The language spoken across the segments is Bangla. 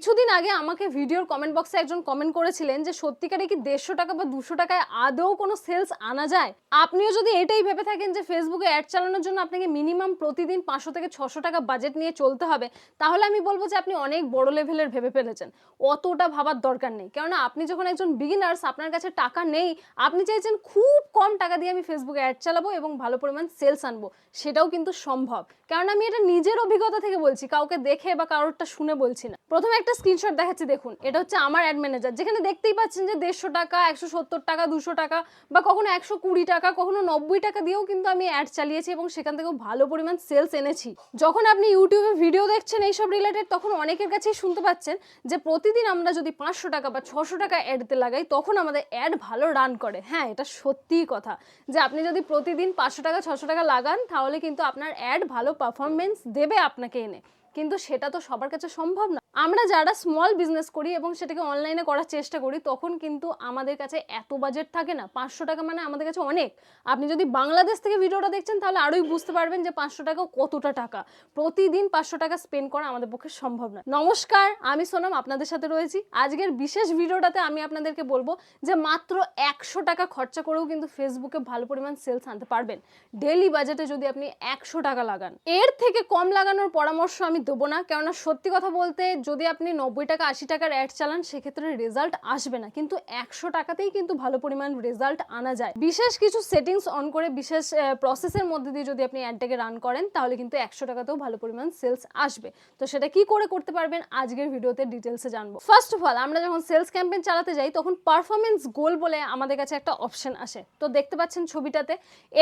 কিছুদিন আগে আমাকে ভিডিওর কমেন্ট বক্সে একজন কমেন্ট করেছিলেন যে, সত্যিকারে কি দেড়শো টাকা বা দুশো টাকায় আদৌ কোনো সেলস আনা যায়? আপনিও যদি এটাই ভেবে থাকেন যে ফেসবুকে অ্যাড চালানোর জন্য আপনাকে মিনিমাম প্রতিদিন পাঁচশো থেকে ছশো টাকা বাজেট নিয়ে চলতে হবে, তাহলে আমি বলব যে, আপনি অনেক বড় লেভেলের ভেবে ফেলেছেন। অতটা ভাবার দরকার নেই। কেননা আপনি যখন একজন বিগিনার্স আপনার কাছে টাকা নেই, আপনি চাইছেন খুব কম টাকা দিয়ে আমি ফেসবুকে অ্যাড চালাবো এবং ভালো পরিমাণ সেলস আনব, সেটাও কিন্তু সম্ভব। কারণ আমি এটা নিজের অভিজ্ঞতা থেকে বলছি, কাউকে দেখে বা কারোরটা শুনে বলছি না। প্রথমে একটা স্ক্রিনশট দেখাচ্ছি, দেখুন। এটা হচ্ছে আমার অ্যাড ম্যানেজার যেখানে দেখতেই পাচ্ছেন যে দেড়শো টাকা, একশো সত্তর টাকা, দুশো টাকা বা কখনো একশো কুড়ি টাকা, কখনো নব্বই টাকা দিয়েও কিন্তু আমি অ্যাড চালিয়েছি এবং সেখান থেকেও ভালো পরিমাণ সেলস এনেছি। যখন আপনি ইউটিউবে ভিডিও দেখছেন এইসব রিলেটেড তখন অনেকের কাছেই শুনতে পাচ্ছেন যে প্রতিদিন আমরা যদি পাঁচশো টাকা বা ছশো টাকা অ্যাডতে লাগাই, তখন আমাদের অ্যাড ভালো রান করে। হ্যাঁ এটা সত্যিই কথা যে আপনি যদি প্রতিদিন পাঁচশো টাকা, ছশো টাকা লাগান, তাহলে কিন্তু আপনার অ্যাড ভালো পারফরমেন্স দেবে আপনাকে এনে। কিন্তু সেটা তো সবার কাছে সম্ভব না। আমরা যারা স্মল বিজনেস করি এবং সেটাকে অনলাইনে করার চেষ্টা করি, তখন কিন্তু আমাদের কাছে এত বাজেট থাকে না, পাঁচশো টাকা মানে আমাদের কাছে অনেক। আপনি যদি বাংলাদেশ থেকে ভিডিওটা দেখছেন, তাহলে আরোই বুঝতে পারবেন যে পাঁচশো টাকা কতটা টাকা। প্রতিদিন পাঁচশো টাকা স্পেন্ড করা আমাদের পক্ষে সম্ভব না। নমস্কার, আমি সোনাম, আপনাদের সাথে রয়েছি। আজকের বিশেষ ভিডিওটাতে আমি আপনাদেরকে বলব যে মাত্র একশো টাকা খরচা করেও কিন্তু ফেসবুকে ভালো পরিমাণ সেলস আনতে পারবেন। ডেলি বাজেটে যদি আপনি একশো টাকা লাগান। এর থেকে কম লাগানোর পরামর্শ আমি দেবো না, কেননা সত্যি কথা বলতে যদি আপনি নব্বই টাকা, আশি টাকার অ্যাড চালান, সেক্ষেত্রে রেজাল্ট আসবে না। কিন্তু একশো টাকাতেই কিন্তু ভালো পরিমাণ রেজাল্ট আনা যায়। বিশেষ কিছু সেটিংস অন করে, বিশেষ প্রসেসের মধ্যে দিয়ে যদি আপনি অ্যাডটাকে রান করেন, তাহলে কিন্তু একশো টাকাতেও ভালো পরিমাণ সেলস আসবে। তো সেটা কি করে করতে পারবেন, আজকের ভিডিওতে ডিটেলসে জানব। ফার্স্ট অফ অল আমরা যখন সেলস ক্যাম্পেইন চালাতে যাই, তখন পারফরমেন্স গোল বলে আমাদের কাছে একটা অপশন আসে। তো দেখতে পাচ্ছেন ছবিটাতে,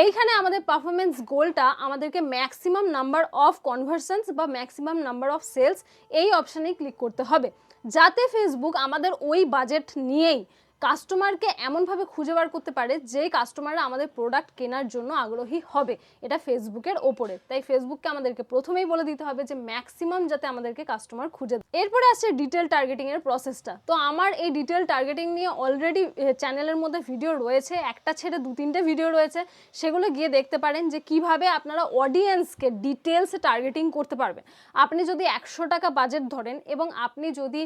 এইখানে আমাদের পারফরমেন্স গোলটা আমাদেরকে ম্যাক্সিমাম নাম্বার অফ কনভার্সনস বা ম্যাক্সিমাম নাম্বার অফ সেলস এই অপশানেই ক্লিক করতে হবে। যাতে ফেসবুক আমাদের ওই বাজেট নিয়েই কাস্টমারকে এমনভাবে খুঁজে বার করতে পারে যে কাস্টমাররা আমাদের প্রোডাক্ট কেনার জন্য আগ্রহী হবে। এটা ফেসবুকের ওপরে। তাই ফেসবুককে আমাদেরকে প্রথমেই বলে দিতে হবে যে ম্যাক্সিমাম যাতে আমাদেরকে কাস্টমার খুঁজে দেয়। এরপরে আসছে ডিটেল টার্গেটিং এর প্রসেসটা তো আমার এই ডিটেল টার্গেটিং নিয়ে অলরেডি চ্যানেলের মধ্যে ভিডিও রয়েছে, একটা ছেড়ে দু তিনটে ভিডিও রয়েছে। সেগুলো গিয়ে দেখতে পারেন যে কীভাবে আপনারা অডিয়েন্সকে ডিটেলসে টার্গেটিং করতে পারবেন। আপনি যদি একশো টাকা বাজেট ধরেন এবং আপনি যদি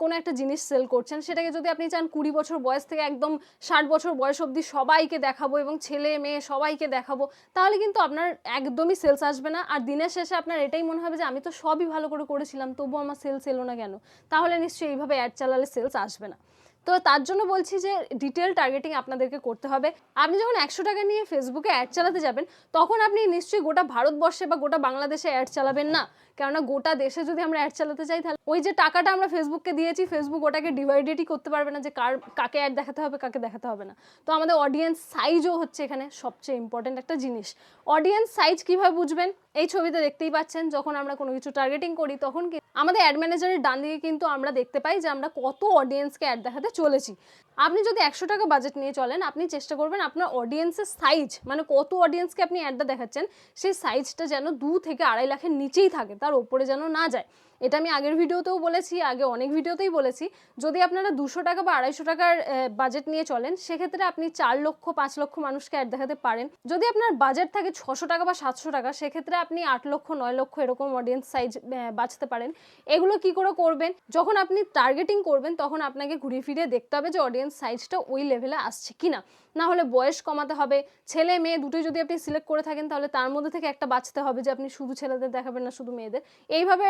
কোনো একটা জিনিস সেল করছেন, সেটাকে যদি আপনি চান কুড়ি বছর বয়স থেকে একদম ষাট বছর বয়স অবধি সবাইকে দেখাবো এবং ছেলে, মেয়ে সবাইকে দেখাবো, তাহলে কিন্তু আপনার একদমই সেলস আসবে না। আর দিনের শেষে আপনার এটাই মনে হবে যে, আমি তো সবই ভালো করে করেছিলাম, তবু আমার সেলস এলো না কেন? তাহলে নিশ্চয়ই এইভাবে অ্যাড চালালে সেলস আসবে না। তো তার জন্য বলছি যে ডিটেল টার্গেটিং আপনাদেরকে করতে হবে। আপনি যখন একশো টাকা নিয়ে ফেসবুকে অ্যাড চালাতে যাবেন, তখন আপনি নিশ্চয়ই গোটা ভারতবর্ষে বা গোটা বাংলাদেশে অ্যাড চালাবেন না। কেননা গোটা দেশে যদি আমরা অ্যাড চালাতে চাই, তাহলে ওই যে টাকাটা আমরা ফেসবুককে দিয়েছি, ফেসবুক ওটাকে ডিভাইডেডই করতে পারবে না যে কার, কাকে অ্যাড দেখাতে হবে, কাকে দেখাতে হবে না। তো আমাদের অডিয়েন্স সাইজও হচ্ছে এখানে সবচেয়ে ইম্পর্টেন্ট একটা জিনিস। অডিয়েন্স সাইজ কীভাবে বুঝবেন? এই ছবিতে দেখতেই পাচ্ছেন, যখন আমরা কোনো কিছু টার্গেটিং করি, তখন কি আমাদের অ্যাড ম্যানেজারের ডান দিকে কিন্তু আমরা দেখতে পাই যে আমরা কত অডিয়েন্সকে অ্যাড দেখাতে চলেছি। আপনি যদি একশো টাকা বাজেট নিয়ে চলেন, আপনি চেষ্টা করবেন আপনার অডিয়েন্সের সাইজ মানে কত অডিয়েন্সকে আপনি অ্যাডটা দেখাচ্ছেন, সেই সাইজটা যেন দু থেকে আড়াই লাখের নিচেই থাকে। তার ওপরে যেন না যায়। এটা আমি আগের ভিডিওতেও বলেছি, আগে অনেক ভিডিওতেই বলেছি। যদি আপনারা দুশো টাকা বা আড়াইশো টাকার বাজেট নিয়ে চলেন, সেক্ষেত্রে আপনি চার লক্ষ, পাঁচ লক্ষ মানুষকে অ্যাড দেখাতে পারেন। যদি আপনার বাজেট থাকে ছশো টাকা বা সাতশো টাকা, সেক্ষেত্রে আপনি আট লক্ষ, নয় লক্ষ এরকম অডিয়েন্স সাইজ বাঁচতে পারেন। এগুলো কি করে করবেন? যখন আপনি টার্গেটিং করবেন, তখন আপনাকে ঘুরিয়ে ফিরিয়ে দেখতে হবে যে অডিয়েন্স সাইজটা ওই লেভেলে আসছে কিনা। না হলে বয়স কমাতে হবে, ছেলে, মেয়ে দুটোই যদি আপনি সিলেক্ট করে থাকেন, তাহলে তার মধ্যে থেকে একটা বাঁচতে হবে যে আপনি শুধু ছেলেদের দেখাবেন না, শুধু মেয়েদের। এইভাবে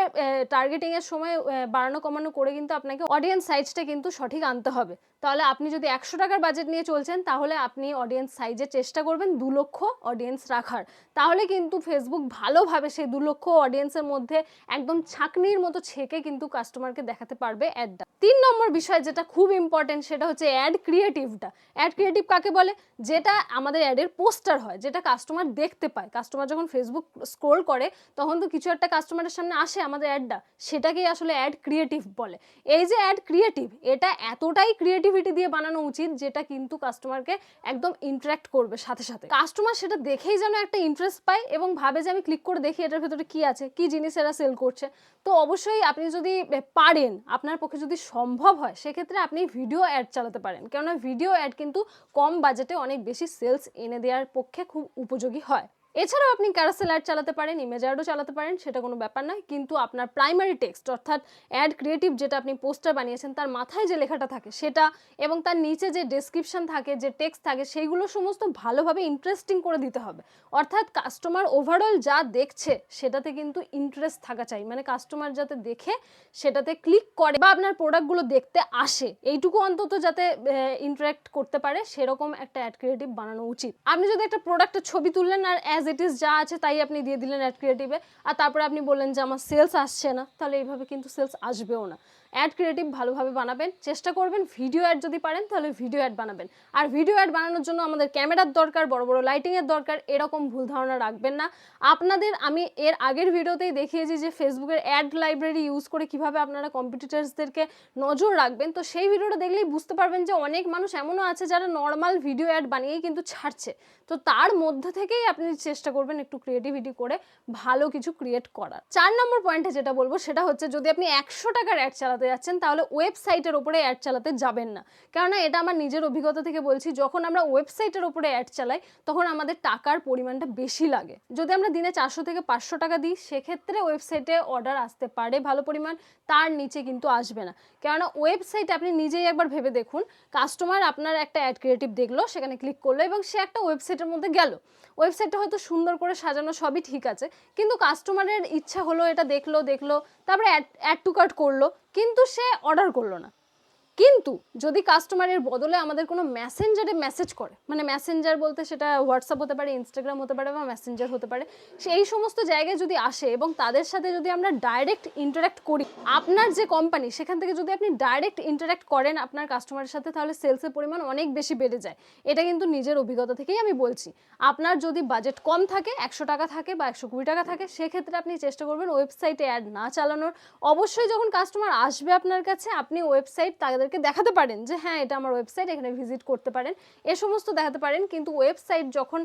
টার্গেটিং এর সময় বাড়ানো কমানো করে কিন্তু আপনাকে অডিয়েন্স সাইজটা কিন্তু সঠিক আনতে হবে। তাহলে আপনি যদি একশো টাকার বাজেট নিয়ে চলছেন, তাহলে আপনি অডিয়েন্স সাইজে চেষ্টা করবেন দু লক্ষ অডিয়েন্স রাখার। তাহলে কিন্তু ফেসবুক ভালোভাবে সেই দু লক্ষ অডিয়েন্সের মধ্যে একদম ছাঁকনির মতো ছেঁকে কিন্তু কাস্টমারকে দেখাতে পারবে অ্যাডটা তিন নম্বর বিষয় যেটা খুব ইম্পর্টেন্ট সেটা হচ্ছে অ্যাড ক্রিয়েটিভটা অ্যাড ক্রিয়েটিভ কাকে বলে? যেটা আমাদের অ্যাডের পোস্টার হয়, যেটা কাস্টমার দেখতে পায়। কাস্টমার যখন ফেসবুক স্ক্রোল করে, তখন তো কিছু একটা কাস্টমারের সামনে আসে আমাদের অ্যাডটা সেটাকেই আসলে অ্যাড ক্রিয়েটিভ বলে। এই যে অ্যাড ক্রিয়েটিভ এটা এতটাই ক্রিয়েটিভিটি দিয়ে বানানো উচিত যেটা কিন্তু কাস্টমারকে একদম ইন্টারাক্ট করবে সাথে সাথে। কাস্টমার সেটা দেখেই যেন একটা ইন্টারেস্ট পায় এবং ভাবে যে আমি ক্লিক করে দেখি এটার ভেতরে কি আছে, কি জিনিস এরা সেল করছে। তো অবশ্যই আপনি যদি পারেন, আপনার পক্ষে যদি সম্ভব হয়, সেক্ষেত্রে আপনি ভিডিও অ্যাড চালাতে পারেন। কেননা ভিডিও অ্যাড কিন্তু কম বাজেটে অনেক বেশি সেলস এনে দেওয়ার পক্ষে খুব উপযোগী হয়। এছাড়াও আপনি ক্যারাসেল অ্যাড চালাতে পারেন ইমেজ অ্যাডও চালাতে পারেন, সেটা কোনো ব্যাপার নয়। কিন্তু আপনার প্রাইমারি টেক্সট অর্থাৎ অ্যাড ক্রিয়েটিভ যেটা আপনি পোস্টার বানিয়েছেন, তার মাথায় যে লেখাটা থাকে সেটা এবং তার নিচে যে ডেসক্রিপশন থাকে, যে টেক্সট থাকে সেইগুলো সমস্ত ভালোভাবে ইন্টারেস্টিং করে দিতে হবে। অর্থাৎ কাস্টমার ওভারঅল যা দেখছে, সেটাতে কিন্তু ইন্টারেস্ট থাকা চাই। মানে কাস্টমার যাতে দেখে, সেটাতে ক্লিক করে বা আপনার প্রোডাক্টগুলো দেখতে আসে। এইটুকু অন্তত যাতে ইন্টারাক্ট করতে পারে, সেরকম একটা অ্যাড ক্রিয়েটিভ বানানো উচিত। আপনি যদি একটা প্রোডাক্টের ছবি তুললেন আর অ্যাজ ইট ইজ যা আছে তাই আপনি দিয়ে দিলেন অ্যাড ক্রিয়েটিভে আর তারপরে আপনি বললেন যে আমার সেলস আসছে না, তাহলে এইভাবে কিন্তু সেলস আসবেও না। অ্যাড ক্রিয়েটিভ ভালোভাবে বানাবেন। চেষ্টা করবেন ভিডিও অ্যাড যদি পারেন, তাহলে ভিডিও অ্যাড বানাবেন। আর ভিডিও অ্যাড বানানোর জন্য আমাদের ক্যামেরার দরকার, বড় বড় লাইটিংয়ের দরকার, এরকম ভুল ধারণা রাখবেন না। আপনাদের, আমি এর আগের ভিডিওতেই দেখিয়েছি যে ফেসবুকের অ্যাড লাইব্রেরি ইউজ করে কীভাবে আপনারা কম্পিটিটার্সদেরকে নজর রাখবেন। তো সেই ভিডিওটা দেখলেই বুঝতে পারবেন যে অনেক মানুষ এমনও আছে যারা নর্মাল ভিডিও অ্যাড বানিয়েই কিন্তু ছাড়ছে। তো তার মধ্যে থেকেই আপনি চেষ্টা করবেন একটু ক্রিয়েটিভিটি করে ভালো কিছু ক্রিয়েট করার। চার নম্বর পয়েন্টে যেটা বলব, সেটা হচ্ছে যদি আপনি একশো টাকার অ্যাড চালাতে যাচ্ছেন, তাহলে ওয়েবসাইটের ওপরে অ্যাড চালাতে যাবেন না। কেননা এটা আমার নিজের অভিজ্ঞতা থেকে বলছি, যখন আমরা ওয়েবসাইটের ওপরে অ্যাড চালাই, তখন আমাদের টাকার পরিমাণটা বেশি লাগে। যদি আমরা দিনে চারশো থেকে পাঁচশো টাকা দিই, সেক্ষেত্রে ওয়েবসাইটে অর্ডার আসতে পারে ভালো পরিমাণ, তার নিচে কিন্তু আসবে না। কেননা ওয়েবসাইটে আপনি নিজেই একবার ভেবে দেখুন কাস্টমার আপনার একটা অ্যাড ক্রিয়েটিভ দেখল, সেখানে ক্লিক করল এবং সে একটা ওয়েবসাইটের মধ্যে গেল। ওয়েবসাইটটা হয়তো সুন্দর করে সাজানো সবই ঠিক আছে, কিন্তু কাস্টমারের ইচ্ছা হলো এটা দেখল দেখল, তারপরে অ্যাড টু কার্ট করল কিন্তু সে অর্ডার করল না। কিন্তু যদি কাস্টমারের বদলে আমাদের কোনো মেসেঞ্জারে মেসেজ করে মানে মেসেঞ্জার বলতে সেটা হোয়াটসঅ্যাপ হতে পারে ইনস্টাগ্রাম হতে পারে বা মেসেঞ্জার হতে পারে, সেই সমস্ত জায়গায় যদি আসে এবং তাদের সাথে যদি আমরা ডাইরেক্ট ইন্টারাক্ট করি, আপনার যে কোম্পানি সেখান থেকে যদি আপনি ডাইরেক্ট ইন্টারাক্ট করেন আপনার কাস্টমারের সাথে, তাহলে সেলসের পরিমাণ অনেক বেশি বেড়ে যায়। এটা কিন্তু নিজের অভিজ্ঞতা থেকেই আমি বলছি। আপনার যদি বাজেট কম থাকে, একশো টাকা থাকে বা একশো কুড়ি টাকা থাকে, সেক্ষেত্রে আপনি চেষ্টা করবেন ওয়েবসাইটে অ্যাড না চালানোর। অবশ্যই যখন কাস্টমার আসবে আপনার কাছে, আপনি ওয়েবসাইট তাদেরকে দেখাতে পারেন যে হ্যাঁ এটা আমার ওয়েবসাইট এখানে ভিজিট করতে পারেন। এ সমস্ত দেখাতে পারেন, কিন্তু ওয়েবসাইট যখন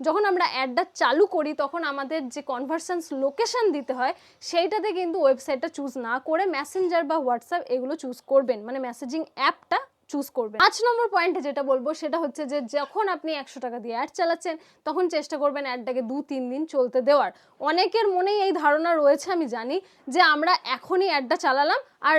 যখন আমরা অ্যাডটা চালু করি, তখন আমাদের যে কনভার্সেন্স লোকেশন দিতে হয়, সেইটাতে কিন্তু ওয়েবসাইটটা চুজ না করে মেসেঞ্জার বা হোয়াটসঅ্যাপ এগুলো চুজ করবেন। মানে মেসেজিং অ্যাপটা চুজ করবেন। পাঁচ নম্বর পয়েন্টে যেটা বলব, সেটা হচ্ছে যে, যখন আপনি একশো টাকা দিয়ে অ্যাড চালাচ্ছেন, তখন চেষ্টা করবেন অ্যাডটাকে দু, তিন দিন চলতে দেওয়ার। অনেকের মনেই এই ধারণা রয়েছে, আমি জানি, যে আমরা এখনই অ্যাডটা চালালাম আর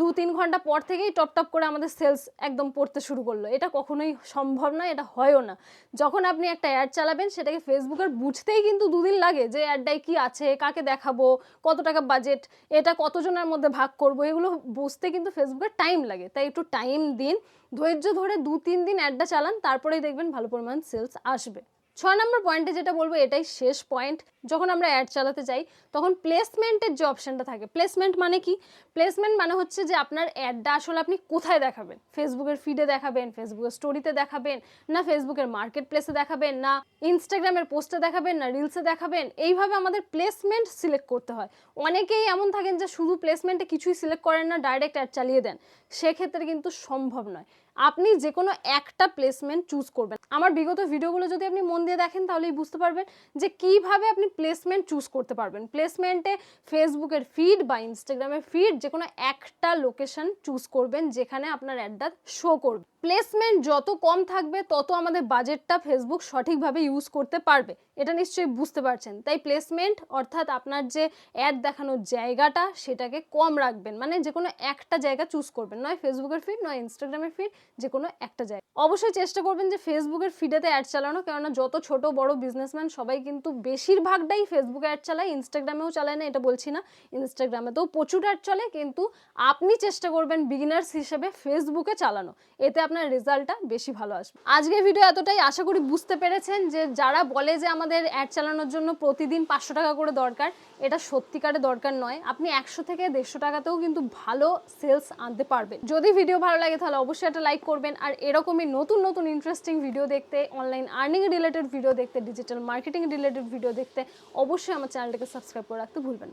দু তিন ঘণ্টা পর থেকেই টপ টপ করে আমাদের সেলস একদম পড়তে শুরু করল। এটা কখনোই সম্ভব নয়, এটা হয়ও না। যখন আপনি একটা অ্যাড চালাবেন, সেটাকে ফেসবুকের বুঝতেই কিন্তু দুদিন লাগে যে অ্যাডটায় কি আছে, কাকে দেখাবো, কত টাকা বাজেট এটা কতজনের মধ্যে ভাগ করব, এগুলো বুঝতে কিন্তু ফেসবুকের টাইম লাগে। তাই একটু টাইম দিন, ধৈর্য ধরে দু তিন দিন অ্যাডটা চালান, তারপরেই দেখবেন ভালো পরিমাণ সেলস আসবে। ছয় নম্বর পয়েন্টে যেটা বলব, এটাই শেষ পয়েন্ট যখন আমরা অ্যাড চালাতে যাই, তখন প্লেসমেন্টের যে অপশানটা থাকে প্লেসমেন্ট মানে কি? প্লেসমেন্ট মানে হচ্ছে যে আপনার অ্যাডটা আসলে আপনি কোথায় দেখাবেন? ফেসবুকের ফিডে দেখাবেন ফেসবুকের স্টোরিতে দেখাবেন, না ফেসবুকের মার্কেট প্লেসে দেখাবেন, না ইনস্টাগ্রামের পোস্টে দেখাবেন, না রিলসে দেখাবেন। এইভাবে আমাদের প্লেসমেন্ট সিলেক্ট করতে হয়। অনেকেই এমন থাকেন যে শুধু প্লেসমেন্টে কিছুই সিলেক্ট করেন না ডাইরেক্ট অ্যাড চালিয়ে দেন। সেক্ষেত্রে কিন্তু সম্ভব নয়। আপনি যে কোনো একটা প্লেসমেন্ট চুজ করবেন। আমার বিগত ভিডিওগুলো যদি আপনি মন দিয়ে দেখেন, তাহলেই বুঝতে পারবেন যে কীভাবে আপনি প্লেসমেন্ট চুজ করতে পারবেন। প্লেসমেন্টে ফেসবুকের ফিড বা ইনস্টাগ্রামের ফিড যে কোনো একটা লোকেশন চুজ করবেন, যেখানে আপনার অ্যাডটা শো করবে। প্লেসমেন্ট যত কম থাকবে, তত আমাদের বাজেটটা ফেসবুক সঠিকভাবে ইউজ করতে পারবে। এটা নিশ্চয়ই বুঝতে পারছেন। তাই প্লেসমেন্ট অর্থাৎ আপনার যে অ্যাড দেখানোর জায়গাটা, সেটাকে কম রাখবেন। মানে যে কোনো একটা জায়গা চুজ করবেন। নয় ফেসবুকের ফিড নয় ইনস্টাগ্রামের ফিড যে কোনো একটা জায়গা। অবশ্যই চেষ্টা করবেন যে ফেসবুকের ফিডেতে অ্যাড চালানো, কেননা যত ছোট, বড় বিজনেসম্যান সবাই কিন্তু বেশিরভাগটাই ফেসবুকে অ্যাড চালায়। ইনস্টাগ্রামেও চালায় না, এটা বলছি না। ইনস্টাগ্রামে তো প্রচুর অ্যাড চলে, কিন্তু আপনি চেষ্টা করবেন বিগিনার্স হিসেবে ফেসবুকে চালানো। এতে আপনার রেজাল্টটা বেশি ভালো আসবে। আজকের ভিডিও এতটাই। আশা করি বুঝতে পেরেছেন যে যারা বলে যে আমাদের অ্যাড চালানোর জন্য প্রতিদিন পাঁচশো টাকা করে দরকার, এটা সত্যিকারে দরকার নয়। আপনি একশো থেকে দেড়শো টাকাতেও কিন্তু ভালো সেলস আনতে পারবেন। যদি ভিডিও ভালো লাগে তাহলে অবশ্যই একটা লাইক করবেন। আর এরকমই নতুন নতুন ইন্টারেস্টিং ভিডিও দেখতে অনলাইন আর্নিং রিলেটেড ভিডিও দেখতে ডিজিটাল মার্কেটিং রিলেটেড ভিডিও দেখতে, অবশ্যই আমার চ্যানেলটাকে সাবস্ক্রাইব করে রাখতে ভুলবেন না।